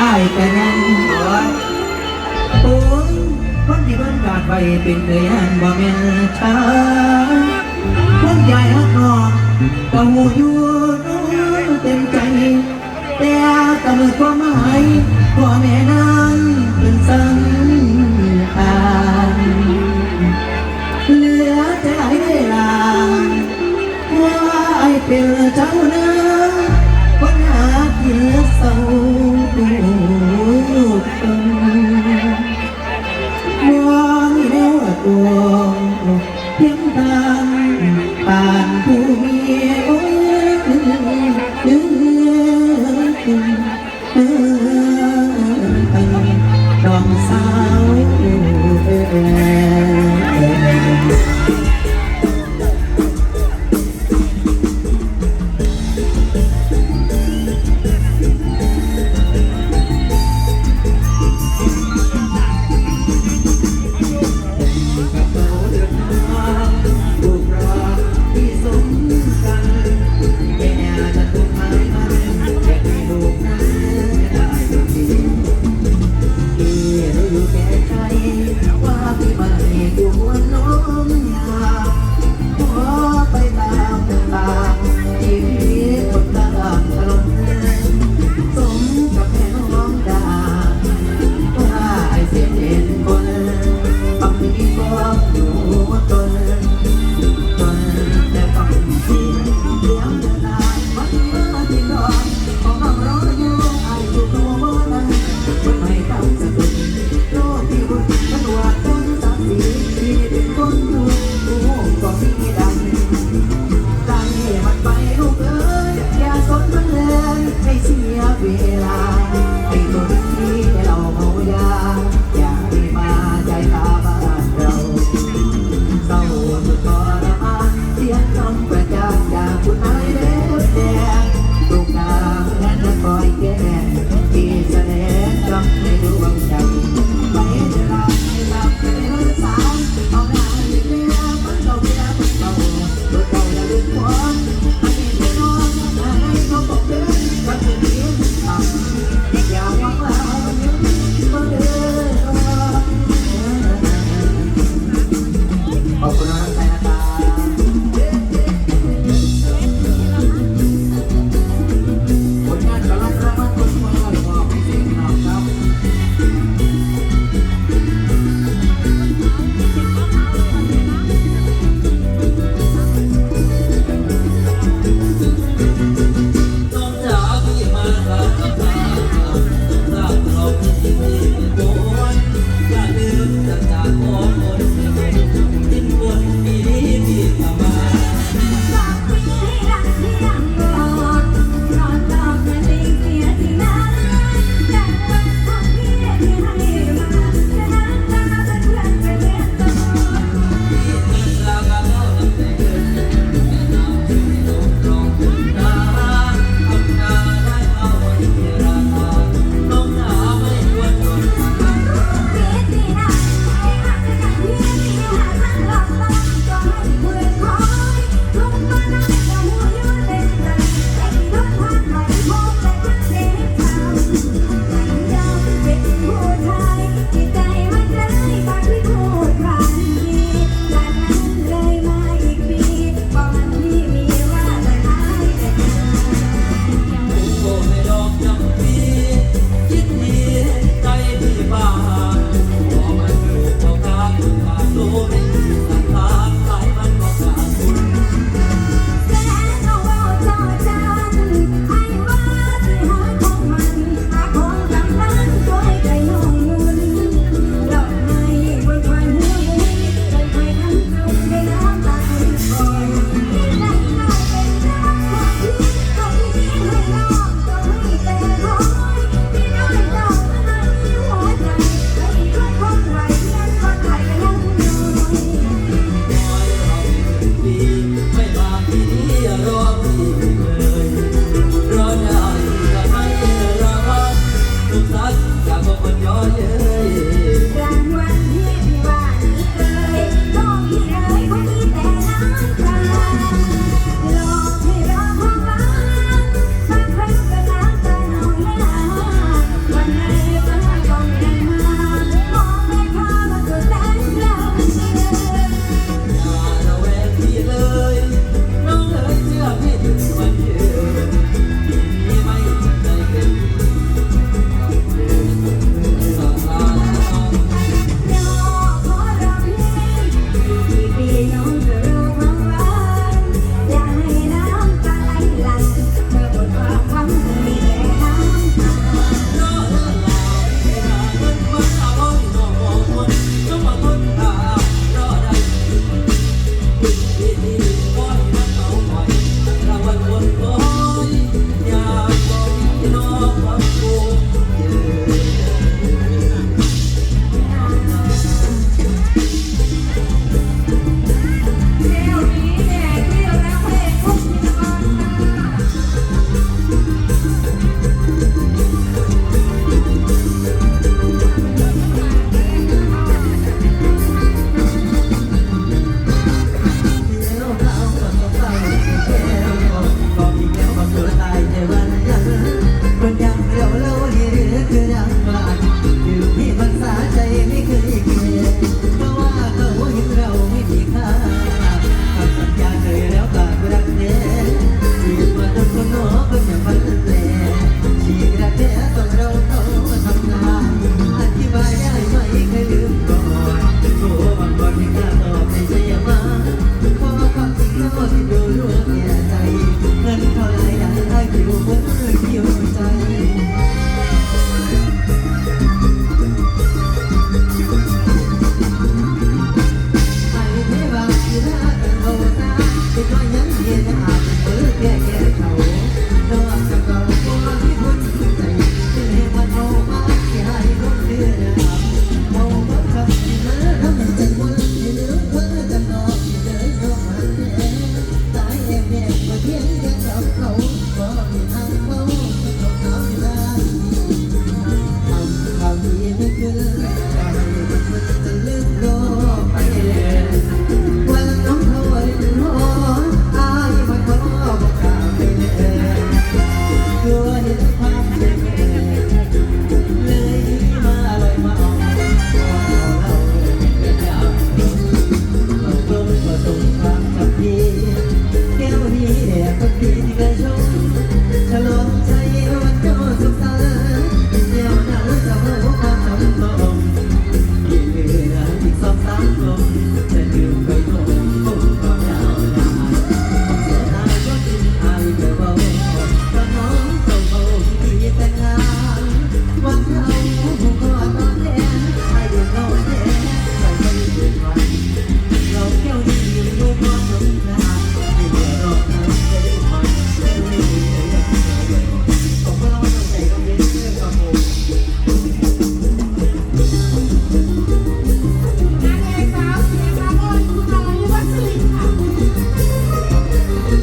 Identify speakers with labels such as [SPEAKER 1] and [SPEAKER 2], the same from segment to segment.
[SPEAKER 1] อ้ายแต่ยัง
[SPEAKER 2] โอ้ย
[SPEAKER 1] โอ้ยคนที่บ้านกาดไปเป็นเคยอันบ่แม่นชาคนใหญ่ฮักนองก็หูอยู่น้เต็มใจ แต่กำเนิดความหมายพ่อแม่นั้นเป็นสังขารเหลือแต่ไอ้เวลาว่าไอ้เป็นเจ้าเนื้อคนหากินเศร้า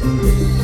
[SPEAKER 1] Thank you.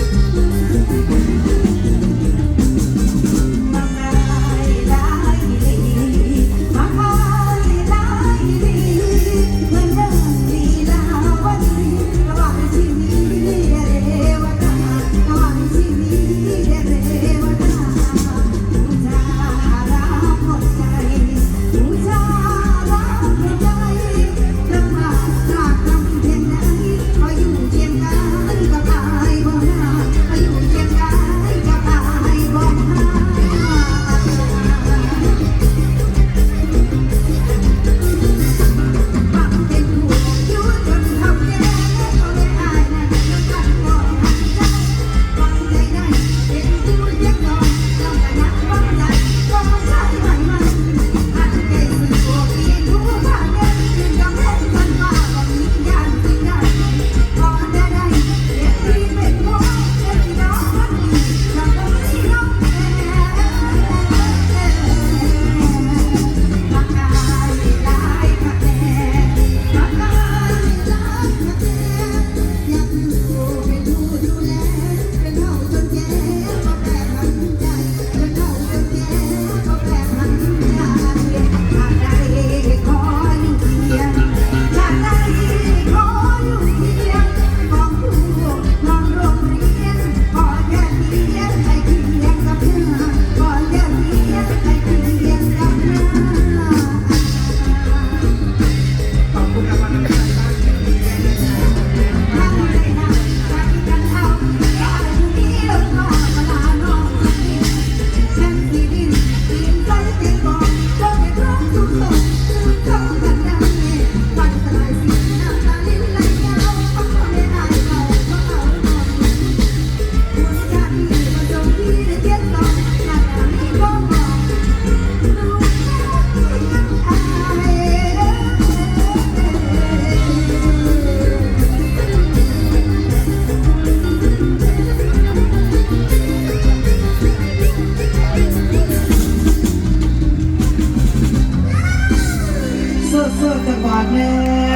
[SPEAKER 1] เสื้อจังหวัดแน่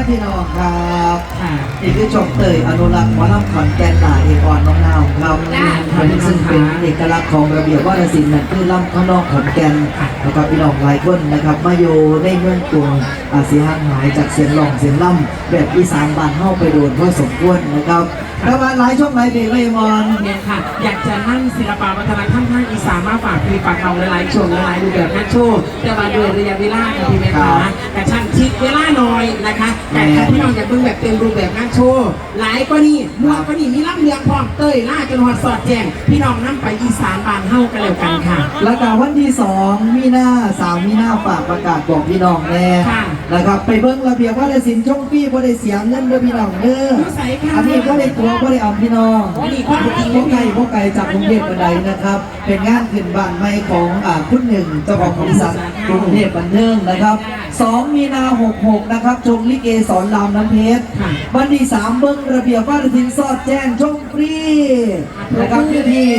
[SPEAKER 1] พี่น้องครับค่ะ
[SPEAKER 2] นี่คือจบเตยอนุรักษ์วัฒนธรรมขอนแก่นหลายเอกอ่อนน้องนาวเรันซึ่งเป็นเอกลักษณ์ของระเบียบวัฒนศิลป์นั่นคือล่ำข้างนอกขอนแก่นแล้วก็พี่น้องหลายคนนะครับมาโยได้เมื่อนตัวอาเสียหางหายจากเสียงหลงเสียงล่ำแบบอีสานบานเฮาไปโดนเพราะสมควรนะครับ แล้วมาหลายช่วงหลายเพลงเลยมอน
[SPEAKER 3] เนี่ยค่ะ อยากจะนั่งศิลปะวัฒนธรรมภาคอีสานมาฝากพี่ฝากเขาหลายๆช่วงหลายๆรูปแบบงานโชว์แต่ว่าด้วยระยะเวลาค่ะพี่แม่ค้ากระชั้นชิดเวลาหน่อยนะคะแต่ถ้าพี่น้องอยากเบิ่งแบบเต็มรูปแบบงานโชว์หลายกว่านี้มากกว่านี้มีล่ำเรืองพร้อมเต้ยล่าจนหอดสอดแจ้งพี่น้องนั่ไปอีสานบานเฮากันแล้วกันค่ะ
[SPEAKER 2] แล้วก็วันที่สองมีนาสามมีนาฝากประกาศบอกพี่น้องแน่
[SPEAKER 3] ค่ะ
[SPEAKER 2] นะครับไปเบิ้งระเบียบวัฒนศิลป์ช่องฟรีบ่ได้เสียเงินเด้อพี่น้องเด้อ
[SPEAKER 3] อยู่ไสค่ะ
[SPEAKER 2] อันนี้ก็ได้ตัวก็ได้เอาพี่น้อง
[SPEAKER 3] อันนี้ความจริง
[SPEAKER 2] พวกไก่พวกไก่จากกรุงเทพบันไดนะครับ เป็นงานขึ้นบ้านใหม่ของอ่าคุณหนึ่งเจ้าของบริษัทกรุงเทพบันเทิงนะครับสองมีนาหกหกนะครับชมลิเกสอนรามน้ำเพชรบันที่สามเบิ้งระเบียบวัฒนศิลป์สอดแจ้งชมฟรีนะครับที่ที่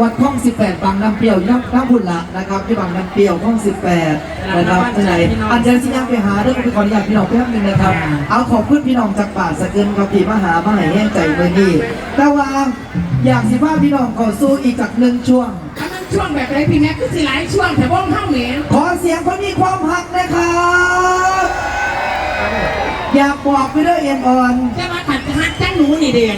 [SPEAKER 2] วัดท่อง 18 บางน้ำเปรี้ยวยักษ์น้ำบุญละนะครับที่บางน้ำเปรี้ยวท่อง 18 นะครับที่ไหนอันเจอสิยังไปหาเรื่องไปขออนุญาตพี่น้องแป๊บนึงนะครับ เอาขอบคุณพี่น้องจากป่าสะเกินครับที่มาหามาให้แห้งใจเมื่อนี้แต่ว่าอยากสิพาพี่น้องขอสู้อีกจากหนึ่งช่วง
[SPEAKER 3] อันนั้นช่วงแบบไรพี่แม็กคือสิหลายช่วงแต่ว่องเข้าเหม็น
[SPEAKER 2] ขอเสียงคนมีความหักนะครับอยากบอกไปด้วยเอ็นอ่อน
[SPEAKER 3] จะมาขัดหักจ้างหนูนี่เด็ก